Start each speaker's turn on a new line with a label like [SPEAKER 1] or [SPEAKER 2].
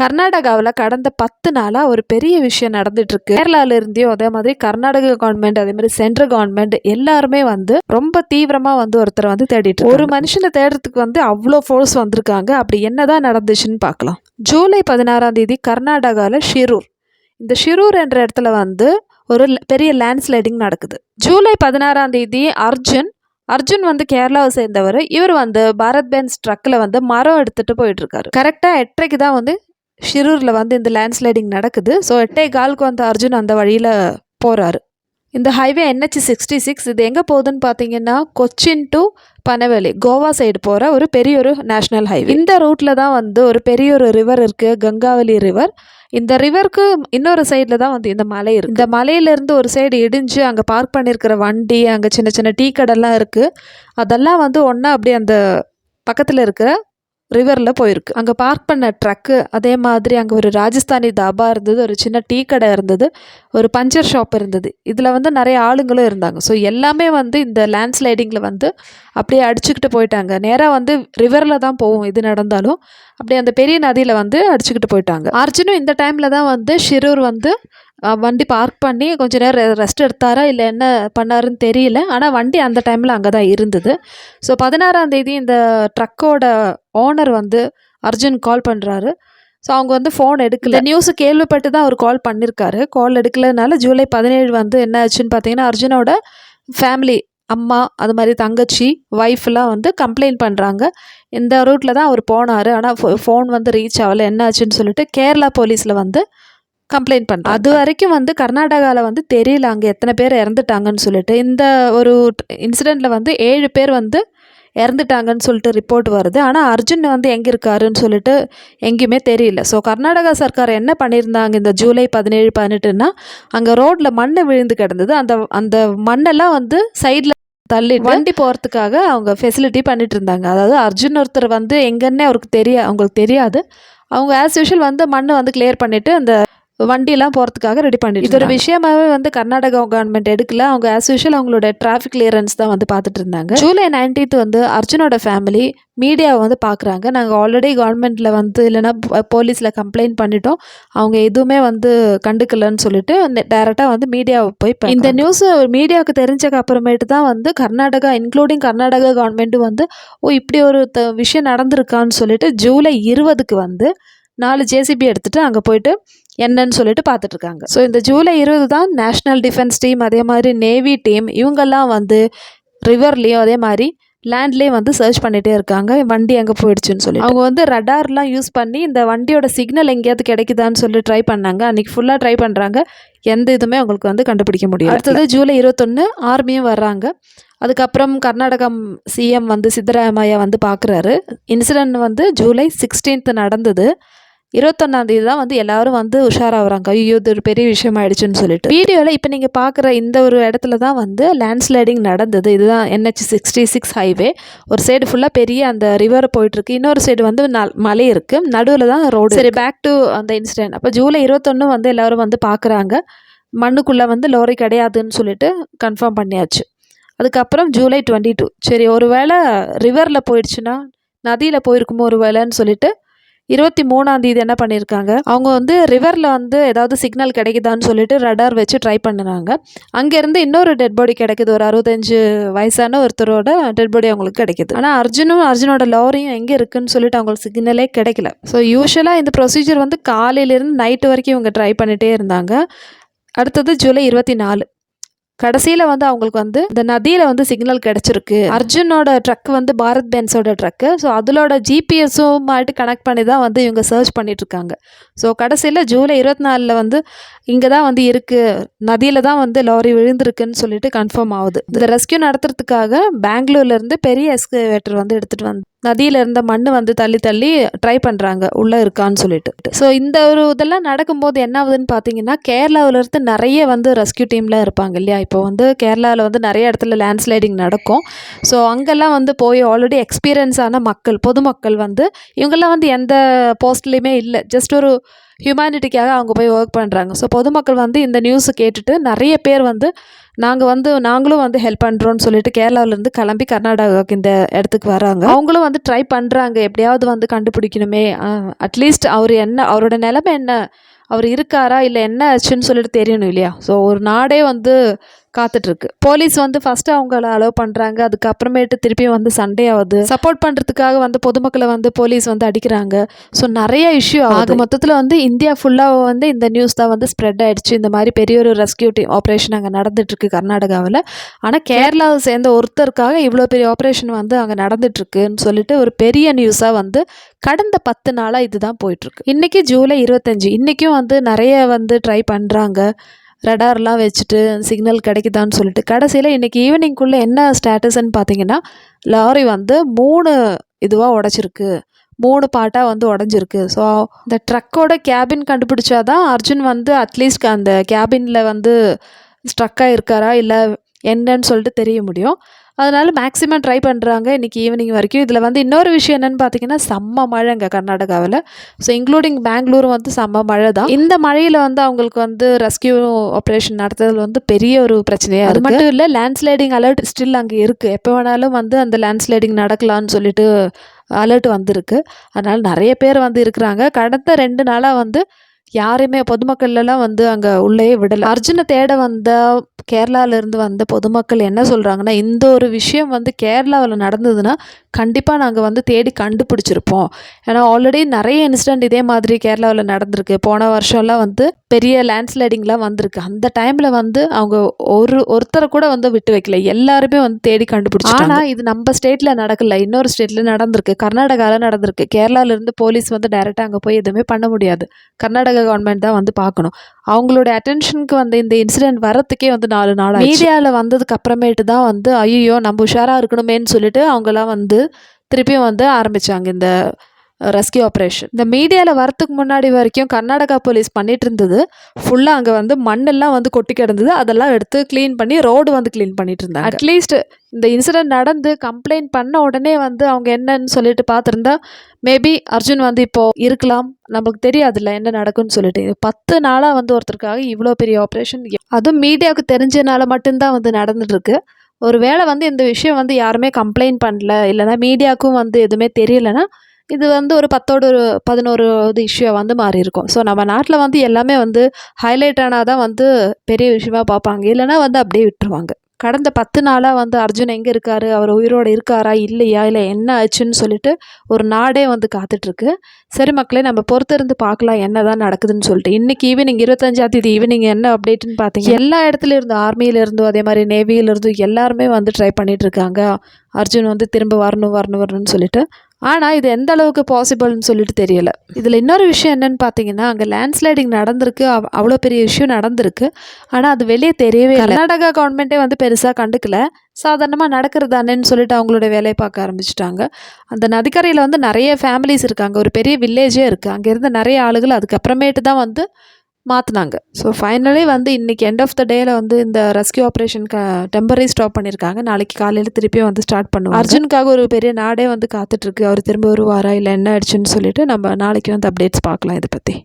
[SPEAKER 1] கர்நாடகாவில் கடந்த பத்து நாளாக ஒரு பெரிய விஷயம் நடந்துட்டுருக்கு. கேரளாவிலேருந்தையும் அதே மாதிரி கர்நாடக கவர்மெண்ட் அதே மாதிரி சென்ட்ரல் கவர்மெண்ட் எல்லாருமே வந்து ரொம்ப தீவிரமாக வந்து ஒருத்தரை வந்து தேடிட்டு ஒரு மனுஷனை தேடுறதுக்கு வந்து அவ்வளோ ஃபோர்ஸ் வந்திருக்காங்க. அப்படி என்னதான் நடந்துச்சுன்னு பார்க்கலாம். ஜூலை பதினாறாம் தேதி கர்நாடகாவில் ஷிரூர். இந்த ஷிரூர் என்ற இடத்துல வந்து ஒரு பெரிய லேண்ட்ஸ்லைடிங் நடக்குது. ஜூலை பதினாறாம் தேதி அர்ஜுன் அர்ஜுன் வந்து கேரளாவை சேர்ந்தவர். இவர் வந்து பாரத் பென்ஸ் ட்ரக்கில் வந்து மரம் எடுத்துட்டு போயிட்டுருக்காரு. கரெக்டாக எட்டரைக்கு தான் வந்து ஷிரூரில் வந்து இந்த லேண்ட்ஸ்லைடிங் நடக்குது. ஸோ எட்டே காலுக்கு வந்து அர்ஜுன் அந்த வழியில் போகிறாரு இந்த ஹைவே என்ஹெச் சிக்ஸ்டி சிக்ஸ் இது எங்கே போகுதுன்னு பார்த்தீங்கன்னா கொச்சின் டு பனவேலி கோவா சைடு போகிற ஒரு பெரிய ஒரு நேஷ்னல் ஹைவே இந்த ரூட்டில் தான் வந்து ஒரு பெரிய ஒரு ரிவர் இருக்குது கங்காவலி ரிவர் இந்த ரிவருக்கு இன்னொரு சைடில் தான் வந்து இந்த மலை இருக்குது இந்த மலையிலேருந்து ஒரு சைடு இடிஞ்சு அங்கே பார்க் பண்ணியிருக்கிற வண்டி அங்கே சின்ன சின்ன டீ கடைலாம் இருக்குது அதெல்லாம் வந்து ஒன்றா அப்படியே அந்த பக்கத்தில் இருக்கிற ரிவரில் போயிருக்கு. அங்கே பார்க் பண்ண ட்ரக்கு அதே மாதிரி அங்கே ஒரு ராஜஸ்தானி தாபா இருந்தது ஒரு சின்ன டீ கடை இருந்தது ஒரு பஞ்சர் ஷாப் இருந்தது. இதில் வந்து நிறைய ஆளுங்களும் இருந்தாங்க. ஸோ எல்லாமே வந்து இந்த லேண்ட்ஸ்லைடிங்கில் வந்து அப்படியே அடிச்சுக்கிட்டு போயிட்டாங்க. நேராக வந்து ரிவரில் தான் போகும் இது நடந்தாலும். அப்படியே அந்த பெரிய நதியில் வந்து அடிச்சுக்கிட்டு போயிட்டாங்க. அர்ஜுனும் இந்த டைமில் தான் வந்து ஷிரூர் வந்து வண்டி பார்க் பண்ணி கொஞ்ச நேரம் ரெஸ்ட் எடுத்தாரா இல்லை என்ன பண்ணாருன்னு தெரியல. ஆனால் வண்டி அந்த டைமில் அங்கே தான் இருந்தது. ஸோ பதினாறாம் தேதி இந்த ட்ரக்கோட ஓனர் வந்து அர்ஜுன் கால் பண்ணுறாரு ஸோ அவங்க வந்து ஃபோன் எடுக்கல. நியூஸு கேள்விப்பட்டு தான் அவர் கால் பண்ணியிருக்காரு கால் எடுக்கலனால ஜூலை பதினேழு வந்து என்ன ஆச்சுன்னு பார்த்தீங்கன்னா அர்ஜுனோட ஃபேமிலி அம்மா அது மாதிரி தங்கச்சி ஒய்ஃப்லாம் வந்து கம்ப்ளைண்ட் பண்ணுறாங்க இந்த ரூட்டில் தான் அவர் போனார். ஆனால் ஃபோன் வந்து ரீச் ஆகலை. என்ன ஆச்சுன்னு சொல்லிட்டு கேரளா போலீஸில் வந்து கம்ப்ளைண்ட் பண்ணுறாங்க அது வரைக்கும் வந்து கர்நாடகாவில் வந்து தெரியல அங்கே எத்தனை பேர் இறந்துட்டாங்கன்னு சொல்லிட்டு. இந்த ஒரு இன்சிடெண்ட்டில் வந்து ஏழு பேர் வந்து இறந்துட்டாங்கன்னு சொல்லிட்டு ரிப்போர்ட் வருது. ஆனால் அர்ஜுன் வந்து எங்கே இருக்காருன்னு சொல்லிட்டு எங்கேயுமே தெரியல. ஸோ கர்நாடகா சர்க்கார் என்ன பண்ணியிருந்தாங்க இந்த ஜூலை பதினேழு பதினெட்டுன்னா அங்கே ரோட்டில் மண் விழுந்து கிடந்தது. அந்த அந்த மண்ணெல்லாம் வந்து சைடில் தள்ளி வண்டி போகிறதுக்காக அவங்க ஃபெசிலிட்டி பண்ணிட்டு இருந்தாங்க. அதாவது அர்ஜுன் ஒருத்தர் வந்து எங்கன்னே அவருக்கு தெரிய அவங்களுக்கு தெரியாது. அவங்க ஆஸ் யூஷுவல் வந்து மண்ணை வந்து கிளியர் பண்ணிட்டு அந்த வண்டியெல்லாம் போகிறதுக்காக ரெடி பண்ணிட்டு இது ஒரு விஷயமாவே வந்து கர்நாடகா கவர்மெண்ட் எடுக்கல. அவங்க ஆஸ் யூஷுவல் அவங்களோட டிராஃபிக் கிளியரன்ஸ் தான் வந்து பார்த்துட்டு இருந்தாங்க. ஜூலை நைன்டீன்த் வந்து அர்ஜுனோட ஃபேமிலி மீடியாவை வந்து பார்க்குறாங்க. நாங்கள் ஆல்ரெடி கவர்மெண்ட்டில் வந்து இல்லைன்னா போலீஸில் கம்ப்ளைண்ட் பண்ணிட்டோம். அவங்க எதுவுமே வந்து கண்டுக்கலன்னு சொல்லிட்டு டைரெக்டாக வந்து மீடியாவை போய் இந்த நியூஸ் மீடியாவுக்கு தெரிஞ்சக்கு அப்புறமேட்டு தான் வந்து கர்நாடகா இன்க்ளூடிங் கர்நாடகா கவர்மெண்ட்டும் வந்து ஓ இப்படி ஒரு த விஷயம் நடந்திருக்கான்னு சொல்லிட்டு ஜூலை இருபதுக்கு வந்து நாலு ஜேசிபி எடுத்துட்டு அங்கே போயிட்டு என்னன்னு சொல்லிட்டு பார்த்துட்டு இருக்காங்க ஸோ இந்த ஜூலை இருபது தான் நேஷ்னல் டிஃபென்ஸ் டீம் அதே மாதிரி நேவி டீம் இவங்கெல்லாம் வந்து ரிவர்லேயும் அதே மாதிரி லேண்ட்லேயும் வந்து சர்ச் பண்ணிகிட்டே இருக்காங்க. வண்டி எங்கே போயிடுச்சுன்னு சொல்லி அவங்க வந்து ரடார்லாம் யூஸ் பண்ணி இந்த வண்டியோட சிக்னல் எங்கேயாவது கிடைக்குதான்னு சொல்லி ட்ரை பண்ணாங்க. அன்றைக்கி ஃபுல்லாக ட்ரை பண்ணுறாங்க எந்த இதுவுமே அவங்களுக்கு வந்து கண்டுபிடிக்க முடியும் அடுத்தது ஜூலை இருபத்தொன்று ஆர்மியும் வர்றாங்க. அதுக்கப்புறம் கர்நாடகம் சிஎம் வந்து சித்தராமையா வந்து பார்க்குறாரு. இன்சிடென்ட் வந்து ஜூலை சிக்ஸ்டீன்த் நடந்தது. இருபத்தொன்னாந்தேதி தான் வந்து எல்லாரும் வந்து உஷாராகிறாங்க. ஐயோ இது ஒரு பெரிய விஷயம் ஆயிடுச்சுன்னு சொல்லிட்டு. வீடியோவில் இப்போ நீங்கள் பார்க்குற இந்த ஒரு இடத்துல தான் வந்து லேண்ட்ஸ்லைடிங் நடந்தது. இதுதான் என்ஹெச் சிக்ஸ்டி சிக்ஸ் ஹைவே ஒரு சைடு ஃபுல்லாக பெரிய அந்த ரிவர் போயிட்டுருக்கு. இன்னொரு சைடு வந்து நல்- மலை இருக்குது நடுவில் தான் ரோடு சரி பேக் டு அந்த இன்சிடென்ட் அப்போ ஜூலை இருபத்தொன்று வந்து எல்லாரும் வந்து பார்க்குறாங்க மண்ணுக்குள்ளே வந்து லோரி கிடையாதுன்னு சொல்லிட்டு கன்ஃபார்ம் பண்ணியாச்சு. அதுக்கப்புறம் ஜூலை டுவெண்ட்டி டூ சரி ஒரு வேளை ரிவரில் போயிடுச்சுன்னா நதியில் போயிருக்குமோ ஒரு வேலைன்னு சொல்லிட்டு இருபத்தி மூணாம் தேதி என்ன பண்ணியிருக்காங்க அவங்க வந்து ரிவரில் வந்து ஏதாவது சிக்னல் கிடைக்குதான்னு சொல்லிட்டு ரடார் வச்சு ட்ரை பண்ணுறாங்க. அங்கேருந்து இன்னொரு டெட் பாடி கிடைக்குது. ஒரு அறுபத்தஞ்சு வயசான ஒருத்தரோட டெட் பாடி அவங்களுக்கு கிடைக்குது. ஆனால் அர்ஜுனும் அர்ஜுனோட லாரியும் எங்கே இருக்குன்னு சொல்லிட்டு அவங்களுக்கு சிக்னலே கிடைக்கல. ஸோ யூஸ்வலாக இந்த ப்ரொசீஜர் வந்து காலையிலேருந்து நைட்டு வரைக்கும் இவங்க ட்ரை பண்ணிகிட்டே இருந்தாங்க. அடுத்தது ஜூலை இருபத்தி நாலு. கடைசியில் வந்து அவங்களுக்கு வந்து இந்த நதியில் வந்து சிக்னல் கிடச்சிருக்கு. அர்ஜுனோட ட்ரக் வந்து பாரத் பென்ஸோட ட்ரக்கு ஸோ அதிலோட ஜிபிஎஸும் மாட்டு கனெக்ட் பண்ணி தான் வந்து இவங்க சர்ச் பண்ணிகிட்ருக்காங்க இருக்காங்க ஸோ கடைசியில் ஜூலை இருபத்தி நாலில் வந்து இங்கே தான் வந்து இருக்குது நதியில் தான் வந்து லாரி விழுந்திருக்குன்னு சொல்லிட்டு கன்ஃபார்ம் ஆகுது. இந்த ரெஸ்கியூ நடத்துறதுக்காக பெங்களூர்லேருந்து பெரிய எஸ்கவேட்டர் வந்து எடுத்துகிட்டு வந்து நதியில் இருந்த மண் வந்து தள்ளி தள்ளி ட்ரை பண்ணுறாங்க உள்ளே இருக்கான்னு சொல்லிட்டு. ஸோ இந்த ஒரு இதெல்லாம் நடக்கும்போது என்ன ஆகுதுன்னு பார்த்தீங்கன்னா கேரளாவிலேருந்து நிறைய வந்து ரெஸ்கியூ டீம்லாம் இருப்பாங்க இல்லையா? இப்போ வந்து கேரளாவில் வந்து நிறைய இடத்துல லேண்ட்ஸ்லைடிங் நடக்கும். ஸோ அங்கெல்லாம் வந்து போய் ஆல்ரெடி எக்ஸ்பீரியன்ஸ் ஆன மக்கள் பொதுமக்கள் வந்து இவங்கெல்லாம் வந்து எந்த போஸ்ட்லேயுமே இல்லை. ஜஸ்ட் ஒரு ஹியூமனிட்டிக்காக அவங்க போய் ஒர்க் பண்ணுறாங்க ஸோ பொதுமக்கள் வந்து இந்த நியூஸை கேட்டுட்டு நிறைய பேர் வந்து நாங்கள் வந்து நாங்களும் வந்து ஹெல்ப் பண்ணுறோன்னு சொல்லிட்டு கேரளாவிலேருந்து கிளம்பி கர்நாடகாவுக்கு இந்த இடத்துக்கு வராங்க. அவங்களும் வந்து ட்ரை பண்ணுறாங்க எப்படியாவது வந்து கண்டுபிடிக்கணுமே. அட்லீஸ்ட் அவர் என்ன அவரோட நிலைமை என்ன? அவர் இருக்காரா? இல்லை என்ன ஆச்சுன்னு சொல்லிட்டு தெரியணும் இல்லையா? ஸோ ஒரு நாடே வந்து காத்துட்ருக்கு. போலீஸ் வந்து ஃபஸ்ட்டு அவங்கள அலோவ் பண்ணுறாங்க அதுக்கப்புறமேட்டு திருப்பியும் வந்து சண்டே ஆகுது. சப்போர்ட் பண்ணுறதுக்காக வந்து பொதுமக்களை வந்து போலீஸ் வந்து அடிக்கிறாங்க. ஸோ நிறைய இஷ்யூ ஆகுது. மொத்தத்தில் வந்து இந்தியா ஃபுல்லாக வந்து இந்த நியூஸ் தான் வந்து ஸ்ப்ரெட் ஆகிடுச்சு இந்த மாதிரி பெரிய ஒரு ரெஸ்கியூ டீம் ஆப்ரேஷன் அங்கே நடந்துட்டுருக்கு கர்நாடகாவில். ஆனால் கேரளாவை சேர்ந்த ஒருத்தருக்காக இவ்வளோ பெரிய ஆப்ரேஷன் வந்து அங்கே நடந்துட்டுருக்குன்னு சொல்லிட்டு ஒரு பெரிய நியூஸாக வந்து கடந்த பத்து நாளாக இதுதான் போயிட்டுருக்கு இன்றைக்கி ஜூலை இருபத்தஞ்சி. இன்றைக்கும் வந்து நிறைய வந்து ட்ரை பண்ணுறாங்க ரெடார்லாம் வச்சுட்டு சிக்னல் கிடைக்குதான்னு சொல்லிட்டு கடைசியில் இன்றைக்கி ஈவினிங்குள்ளே என்ன ஸ்டேட்டஸ்ன்னு பார்த்தீங்கன்னா லாரி வந்து மூணு இதுவாக உடச்சிருக்கு. மூணு பாட்டாக வந்து உடஞ்சிருக்கு. ஸோ இந்த ட்ரக்கோட கேபின் கண்டுபிடிச்சாதான் அர்ஜுன் வந்து அட்லீஸ்ட் அந்த கேபினில் வந்து ஸ்ட்ரக்காக இருக்காரா இல்லை என்னன்னு சொல்லிட்டு தெரிய முடியும். அதனால மேக்ஸிமம் ட்ரை பண்ணுறாங்க இன்றைக்கி ஈவினிங் வரைக்கும். இதில் வந்து இன்னொரு விஷயம் என்னென்னு பார்த்தீங்கன்னா செம்ம மழை இங்கே கர்நாடகாவில். ஸோ இன்க்ளூடிங் பெங்களூரும் வந்து செம்ம மழை தான் இந்த மழையில் வந்து அவங்களுக்கு வந்து ரெஸ்கியூ ஆப்ரேஷன் நடத்துறது வந்து பெரிய ஒரு பிரச்சனையாக அது மட்டும் இல்லை லேண்ட்ஸ்லைடிங் அலர்ட் ஸ்டில் அங்கே இருக்குது எப்போ வேணாலும் வந்து அந்த லேண்ட்ஸ்லைடிங் நடக்கலாம்னு சொல்லிட்டு அலர்ட் வந்திருக்கு. அதனால் நிறைய பேர் வந்து இருக்கிறாங்க. கடந்த ரெண்டு நாளாக வந்து யாரையுமே பொதுமக்கள்லாம் வந்து அங்கே உள்ளே விடலை. அர்ஜுனை தேட வந்த கேரளாவிலேருந்து வந்த பொதுமக்கள் என்ன சொல்கிறாங்கன்னா இந்த ஒரு விஷயம் வந்து கேரளாவில் நடந்ததுன்னா கண்டிப்பாக நாங்கள் வந்து தேடி கண்டுபிடிச்சிருப்போம். ஏன்னா ஆல்ரெடி நிறைய இன்சிடெண்ட் இதே மாதிரி கேரளாவில் நடந்திருக்கு. போன வருஷம்லாம் வந்து பெரிய லேண்ட்ஸ்லைடிங்லாம் வந்திருக்கு. அந்த டைமில் வந்து அவங்க ஒரு ஒருத்தரை கூட வந்து விட்டு வைக்கல. எல்லாருமே வந்து தேடி கண்டுபிடிச்சி ஆனால் இது நம்ம ஸ்டேட்டில் நடக்கல. இன்னொரு ஸ்டேட்டில் நடந்திருக்கு. கர்நாடகாவில் நடந்திருக்கு. கேரளாவிலேருந்து போலீஸ் வந்து டைரெக்டாக அங்கே போய் எதுவுமே பண்ண முடியாது. கர்நாடகா கவர்மெண்ட் தான் வந்து பார்க்கணும். அவங்களோட அட்டென்ஷனுக்கு வந்து இந்த இன்சிடென்ட் வரத்துக்கே வந்து நாலு நாள் மீடியாவில் வந்ததுக்கு அப்புறமேட்டு தான் வந்து ஐயோ நம்ம உஷாராக இருக்கணுமேன்னு சொல்லிட்டு அவங்களாம் வந்து திருப்பியும் வந்து ஆரம்பித்தாங்க இந்த ரெஸ்கியூ ஆப்ரேஷன். இந்த மீடியாவில் வரத்துக்கு முன்னாடி வரைக்கும் கர்நாடகா போலீஸ் பண்ணிட்டு இருந்தது ஃபுல்லாக அங்கே வந்து மண்ணெல்லாம் வந்து கொட்டி கிடந்தது. அதெல்லாம் எடுத்து க்ளீன் பண்ணி ரோடு வந்து க்ளீன் பண்ணிட்டு இருந்தாங்க அட்லீஸ்ட் இந்த இன்சிடென்ட் நடந்து கம்ப்ளைண்ட் பண்ண உடனே வந்து அவங்க என்னன்னு சொல்லிட்டு பார்த்துருந்தா மேபி அர்ஜுன் வந்து இப்போது இருக்கலாம். நமக்கு தெரியாதுல்ல என்ன நடக்கும்னு சொல்லிட்டு. பத்து நாளாக வந்து ஒருத்தருக்காக இவ்வளோ பெரிய ஆப்ரேஷன் அதுவும் மீடியாவுக்கு தெரிஞ்சனால மட்டும்தான் வந்து நடந்துட்டுருக்கு. ஒரு வேளை வந்து இந்த விஷயம் வந்து யாருமே கம்ப்ளைண்ட் பண்ணல. இல்லைனா மீடியாவுக்கும் வந்து எதுவுமே தெரியலைன்னா இது வந்து ஒரு பத்தோடு ஒரு பதினோரு இது இஷ்யூ வந்து மாறி இருக்கும். ஸோ நம்ம நாட்டில் வந்து எல்லாமே வந்து ஹைலைட் ஆனால் தான் வந்து பெரிய விஷயமா பார்ப்பாங்க. இல்லைனா வந்து அப்படியே விட்டுருவாங்க. கடந்த பத்து நாளாக வந்து அர்ஜுன் எங்கே இருக்காரு? அவர் உயிரோடு இருக்காரா? இல்லையா? இல்லை என்ன ஆச்சுன்னு சொல்லிட்டு ஒரு நாடே வந்து காத்துட்ருக்கு. சரி மக்களே நம்ம பொறுத்திருந்து பார்க்கலாம் என்ன தான் நடக்குதுன்னு சொல்லிட்டு. இன்றைக்கி ஈவினிங் இருபத்தஞ்சாம் தேதி ஈவினிங் என்ன அப்டேட்டுன்னு பார்த்தீங்க? எல்லா இடத்துல இருந்து ஆர்மியிலேருந்தும் அதே மாதிரி நேவியிலேருந்தும் எல்லாருமே வந்து ட்ரை பண்ணிகிட்ருக்காங்க இருக்காங்க அர்ஜுன் வந்து திரும்ப வரணும் வரணும் வரணும்னு சொல்லிட்டு. ஆனால் இது எந்த அளவுக்கு பாசிபிள்னு சொல்லிட்டு தெரியல. இதில் இன்னொரு விஷயம் என்னன்னு பார்த்தீங்கன்னா அங்கே லேண்ட்ஸ்லைடிங் நடந்திருக்கு. அவ்- அவ்வளோ பெரிய இஷ்யூ நடந்திருக்கு. ஆனால் அது வெளியே தெரியவே இல்லை. கர்நாடகா கவர்மெண்ட்டே வந்து பெருசாக கண்டுக்கல. சாதாரணமாக நடக்கிறதானேன்னு சொல்லிட்டு அவங்களோட வேலையை பார்க்க ஆரம்பிச்சிட்டாங்க. அந்த நதிக்கரையில் வந்து நிறைய ஃபேமிலிஸ் இருக்காங்க. ஒரு பெரிய வில்லேஜே இருக்குது அங்கே இருந்த நிறைய ஆளுகள் அதுக்கப்புறமேட்டு தான் வந்து மாற்றினாங்க ஸோ ஃபைனலி வந்து இன்றைக்கி எண்ட் ஆஃப் த டேயில் வந்து இந்த ரெஸ்கியூ ஆப்ரேஷன் க டெம்பரரி ஸ்டாப் பண்ணியிருக்காங்க நாளைக்கு காலையில் திருப்பியும் வந்து ஸ்டார்ட் பண்ணுவோம் அர்ஜுனுக்காக ஒரு பெரிய நாடே வந்து காத்துட்ருக்கு அவர் திரும்ப வருவாரா இல்லை என்ன ஆயிடுச்சுன்னு சொல்லிட்டு நம்ம நாளைக்கு வந்து அப்டேட்ஸ் பார்க்கலாம் இதை பற்றி